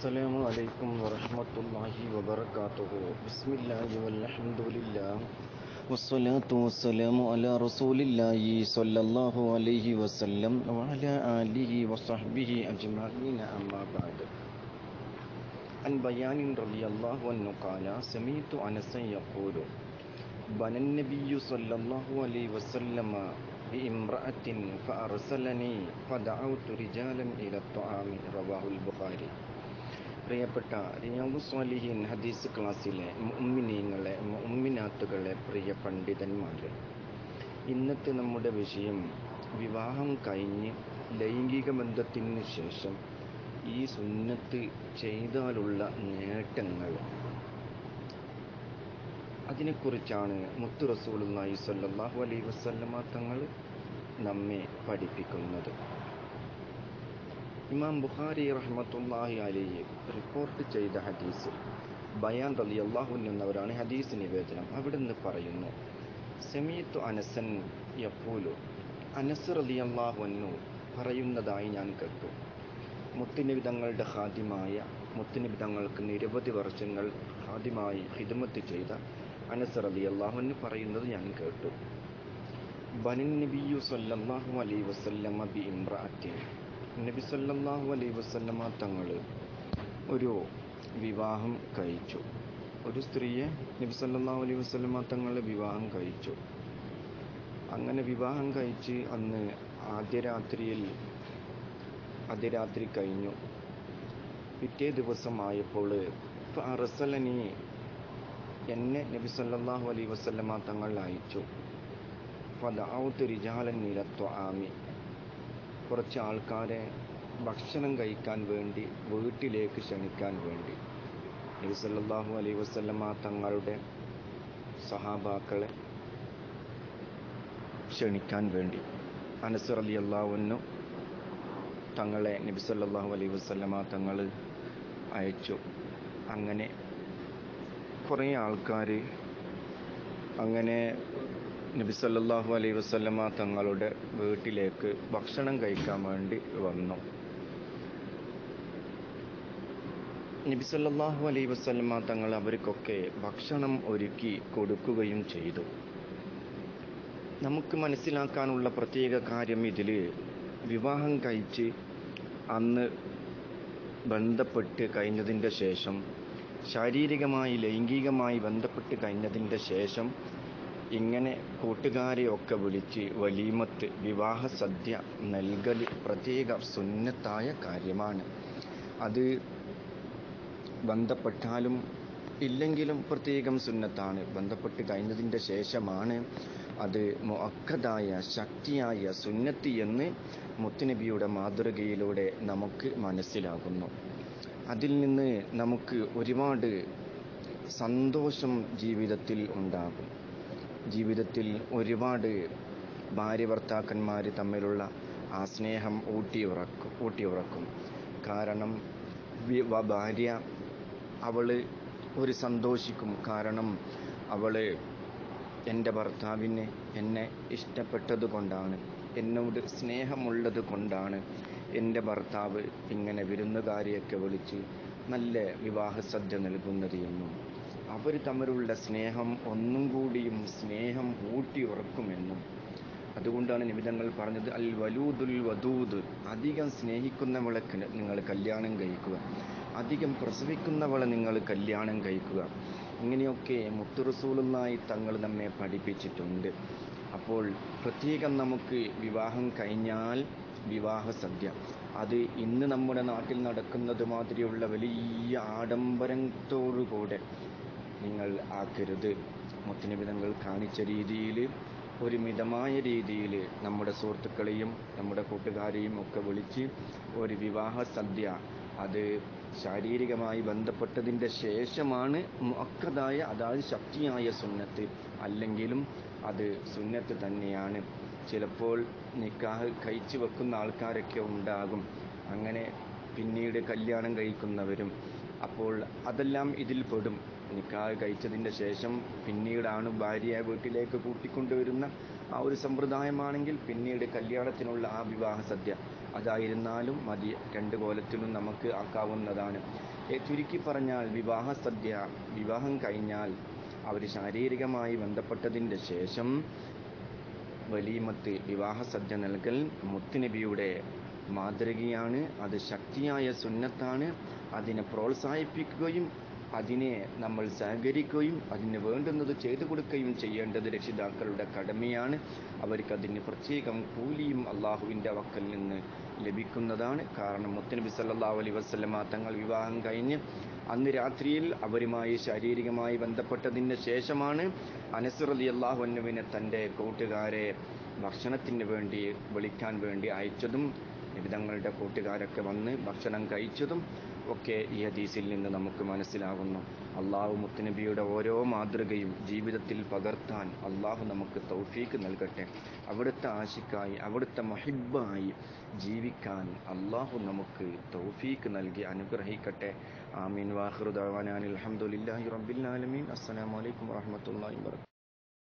السلام عليكم ورحمة الله وبركاته. بسم الله والحمد لله. والصلاة والسلام على رسول الله صلى الله عليه وسلم وعلى آله وصحبه أجمعين. أما بعد. عن بيان رضي الله عنه قال سمعت أنسا يقول بنى النبي صلى الله عليه وسلم بامرأة فأرسلني فدعوت رجالا إلى الطعام. رواه البخاري. പ്രിയപ്പെട്ട റിയാബു സ്വാലിഹീൻ ഹദീസ് ക്ലാസ്സിലെ ഉമ്മിനീങ്ങളെ ഉമ്മിനാത്തുകളെ പ്രിയ പണ്ഡിതന്മാരെ ഇന്നത്തെ നമ്മുടെ വിഷയം വിവാഹം കഴിഞ്ഞ് ലൈംഗിക ബന്ധത്തിന് ശേഷം ഈ സുന്നത്ത് ചെയ്താലുള്ള നേട്ടങ്ങൾ. അതിനെക്കുറിച്ചാണ് മുത്തു റസൂലുള്ളാഹി സ്വല്ലല്ലാഹു അലൈഹി വസല്ലമ തങ്ങൾ നമ്മെ പഠിപ്പിക്കുന്നത്. ഇമാം ബുഖാരി റഹ്മത്തുള്ളാഹി അലൈഹി റിപ്പോർട്ട് ചെയ്ത ഹദീസ്. ബയാൻ റളിയല്ലാഹു എന്നവരാണ് ഹദീസ് നിവേദനം. അവിടെ നിന്ന് പറയുന്നു സെമീത്തു അനസൻ യപ്പൂലു അനസ് റളിയല്ലാഹു അൻഹു പറയുന്നതായി ഞാൻ കേട്ടു. മുത്തിനിബിതങ്ങളുടെ ഹാദ്യമായ മുത്തിനിബിതങ്ങൾക്ക് നിരവധി വർഷങ്ങൾ ആദ്യമായി ഹിദമത്ത് ചെയ്ത അനസ് റളിയല്ലാഹു അൻഹു പറയുന്നത് ഞാൻ കേട്ടു. ബനൻ നബിയു സല്ലാഹു അലൈ വസല്ലമ ബി ഇംറഅത്തിൻ നബി സല്ലല്ലാഹു അലൈഹി വസല്ലമ തങ്ങൾ ഒരു വിവാഹം കഴിച്ചു. ഒരു സ്ത്രീയെ നബി സല്ലല്ലാഹു അലൈഹി വസല്ലമ തങ്ങൾ വിവാഹം കഴിച്ചു. അങ്ങനെ വിവാഹം കഴിച്ച് അന്ന് ആദ്യ രാത്രിയിൽ ആദ്യ രാത്രി കഴിഞ്ഞു. പിറ്റേ ദിവസമായപ്പോൾ അറസലനി എന്നെ നബി സല്ലല്ലാഹു അലൈഹി വസല്ലമ തങ്ങൾ അയച്ചു. ഫദഔത്ത് റിജാലൻ നിലത്വ ആമി കുറച്ച് ആൾക്കാരെ ഭക്ഷണം കഴിക്കാൻ വേണ്ടി വീട്ടിലേക്ക് ക്ഷണിക്കാൻ വേണ്ടി. നബി സല്ലല്ലാഹു അലൈഹി വസല്ലമ തങ്ങളുടെ സഹാബാക്കളെ ക്ഷണിക്കാൻ വേണ്ടി. അനസ് റളിയല്ലാഹു തങ്ങളെ നബി സല്ലല്ലാഹു അലൈഹി വസല്ലമ തങ്ങൾ അയച്ചു. അങ്ങനെ കുറേ ആൾക്കാർ അങ്ങനെ നബി സല്ലല്ലാഹു അലൈഹി വസല്ലമ തങ്ങളുടെ വീട്ടിലേക്ക് ഭക്ഷണം കഴിക്കാൻ വേണ്ടി വന്നു. നബി സല്ലല്ലാഹു അലൈഹി വസല്ലമ തങ്ങൾ അവർക്കൊക്കെ ഭക്ഷണം ഒരുക്കി കൊടുക്കുകയും ചെയ്തു. നമുക്ക് മനസ്സിലാക്കാനുള്ള പ്രത്യേക കാര്യം ഇതിൽ വിവാഹം കഴിച്ച് അന്ന് ബന്ധപ്പെട്ട് കഴിഞ്ഞതിന്റെ ശേഷം ശാരീരികമായി ലൈംഗികമായി ബന്ധപ്പെട്ട് കഴിഞ്ഞതിന്റെ ശേഷം ഇങ്ങനെ കൂട്ടുകാരെയൊക്കെ വിളിച്ച് വലീമത്ത് വിവാഹ സദ്യ നൽകൽ പ്രത്യേക സുന്നത്തായ കാര്യമാണ്. അത് ബന്ധപ്പെട്ടാലും ഇല്ലെങ്കിലും പ്രത്യേകം സുന്നത്താണ്. ബന്ധപ്പെട്ട് കഴിഞ്ഞതിന്റെ ശേഷമാണ് അത് മുഅക്കദായ ശക്തിയായ സുന്നത്തി എന്ന് മുത്തുനബിയുടെ മാതൃകയിലൂടെ നമുക്ക് മനസ്സിലാകുന്നു. അതിൽ നിന്ന് നമുക്ക് ഒരുപാട് സന്തോഷം ജീവിതത്തിൽ ഉണ്ടാകും. ജീവിതത്തിൽ ഒരുപാട് ഭാര്യ ഭർത്താക്കന്മാർ തമ്മിലുള്ള ആ സ്നേഹം ഊട്ടിയുറക്കും ഊട്ടിയുറക്കും. കാരണം ഭാര്യ അവൾ ഒരു സന്തോഷിക്കും. കാരണം അവൾ എന്റെ ഭർത്താവിന് എന്നെ ഇഷ്ടപ്പെട്ടത് കൊണ്ടാണ്. എന്നോട് സ്നേഹമുള്ളത് കൊണ്ടാണ് എന്റെ ഭർത്താവ് ഇങ്ങനെ വിരുന്നുകാരിയൊക്കെ വിളിച്ച് നല്ല വിവാഹ സദ്യ നൽകുന്നത് എന്നും അവർ തമ്മിലുള്ള സ്നേഹം ഒന്നും കൂടിയും സ്നേഹം ഊട്ടി ഉറക്കുമെന്നും അതുകൊണ്ടാണ് നിമിതങ്ങൾ പറഞ്ഞത് അൽ വലൂദുൽ വദൂദ്. അധികം സ്നേഹിക്കുന്നവളെ നിങ്ങൾ കല്യാണം കഴിക്കുക. അധികം പ്രസവിക്കുന്നവളെ നിങ്ങൾ കല്യാണം കഴിക്കുക. ഇങ്ങനെയൊക്കെ മുത്തുറസൂളുന്നായി തങ്ങൾ നമ്മെ പഠിപ്പിച്ചിട്ടുണ്ട്. അപ്പോൾ പ്രത്യേകം നമുക്ക് വിവാഹം കഴിഞ്ഞാൽ വിവാഹ സദ്യ. അത് ഇന്ന് നമ്മുടെ നാട്ടിൽ നടക്കുന്നത് മാതിരിയുള്ള വലിയ ആഡംബരത്തോടുകൂടെ നിങ്ങൾ ആക്കരുത്. മുത്തനബി തങ്ങൾ കാണിച്ച രീതിയിൽ ഒരു മിതമായ രീതിയിൽ നമ്മുടെ സുഹൃത്തുക്കളെയും നമ്മുടെ കൂട്ടുകാരെയും ഒക്കെ വിളിച്ച് ഒരു വിവാഹ സദ്യ. അത് ശാരീരികമായി ബന്ധപ്പെട്ടതിന്റെ ശേഷമാണ് മുക്കതായ അതായത് ശക്തിയായ സുന്നത്ത്. അല്ലെങ്കിലും അത് സുന്നത്ത് തന്നെയാണ്. ചിലപ്പോൾ നിക്കാഹ് കഴിച്ചു വെക്കുന്ന ആൾക്കാരൊക്കെ ഉണ്ടാകും. അങ്ങനെ പിന്നീട് കല്യാണം കഴിക്കുന്നവരും അപ്പോൾ അതെല്ലാം ഇതിൽ പെടും. നിക്കാഹ് കഴിച്ചതിന്റെ ശേഷം പിന്നീടാണ് ഭാര്യയെ വീട്ടിലേക്ക് കൂട്ടിക്കൊണ്ടുവരുന്ന ആ ഒരു സമ്പ്രദായമാണെങ്കിൽ പിന്നീട് കല്യാണത്തിനുള്ള ആ വിവാഹ സദ്യ. അതായിരുന്നാലും മതി. രണ്ട് കോലത്തിലും നമുക്ക് ആക്കാവുന്നതാണ്. ചുരുക്കി പറഞ്ഞാൽ വിവാഹ സദ്യ വിവാഹം കഴിഞ്ഞാൽ അവർ ശാരീരികമായി ബന്ധപ്പെട്ടതിന്റെ ശേഷം വലീമത്ത് വിവാഹ സദ്യ നൽകൽ മുത്തുനബിയുടെ മാതൃകയാണ്. അത് ശക്തിയായ സുന്നത്താണ്. അതിനെ പ്രോത്സാഹിപ്പിക്കുകയും അതിനെ നമ്മൾ സഹകരിക്കുകയും അതിന് വേണ്ടുന്നത് ചെയ്തു കൊടുക്കുകയും ചെയ്യേണ്ടത് രക്ഷിതാക്കളുടെ കടമയാണ്. അവർക്ക് അതിന് പ്രത്യേകം കൂലിയും അള്ളാഹുവിന്റെ വക്കൽ നിന്ന് ലഭിക്കുന്നതാണ്. കാരണം മുത്തനബി സല്ലാ അലൈഹി വസല്ലമ തങ്ങൾ വിവാഹം കഴിഞ്ഞ് അന്ന് രാത്രിയിൽ അവരുമായി ശാരീരികമായി ബന്ധപ്പെട്ടതിന് ശേഷമാണ് അനസ് റളിയല്ലാഹു അൻഹുവിനെ തന്റെ കൂട്ടുകാരെ ഭക്ഷണത്തിന് വേണ്ടി വിളിക്കാൻ വേണ്ടി അയച്ചതും നിബിതങ്ങളുടെ കൂട്ടുകാരൊക്കെ വന്ന് ഭക്ഷണം കഴിച്ചതും ഒക്കെ ഈ ഹദീസിൽ നിന്ന് നമുക്ക് മനസ്സിലാകുന്നു. അള്ളാഹു മുത്തുനബിയുടെ ഓരോ മാതൃകയും ജീവിതത്തിൽ പകർത്താൻ അള്ളാഹു നമുക്ക് തൗഫീക്ക് നൽകട്ടെ. അവിടുത്തെ ആശിക്കായി അവിടുത്തെ മഹിബായി ജീവിക്കാൻ അള്ളാഹു നമുക്ക് തൗഫീക്ക് നൽകി അനുഗ്രഹിക്കട്ടെ. ആമീൻ. വാഹൃദാൻ അലഹമുല്ലാഹി റബിൻ ആലമീൻ. അസ്സലാമു അലൈക്കും വറഹ്മത്തുള്ളാഹി വബറകാതുഹു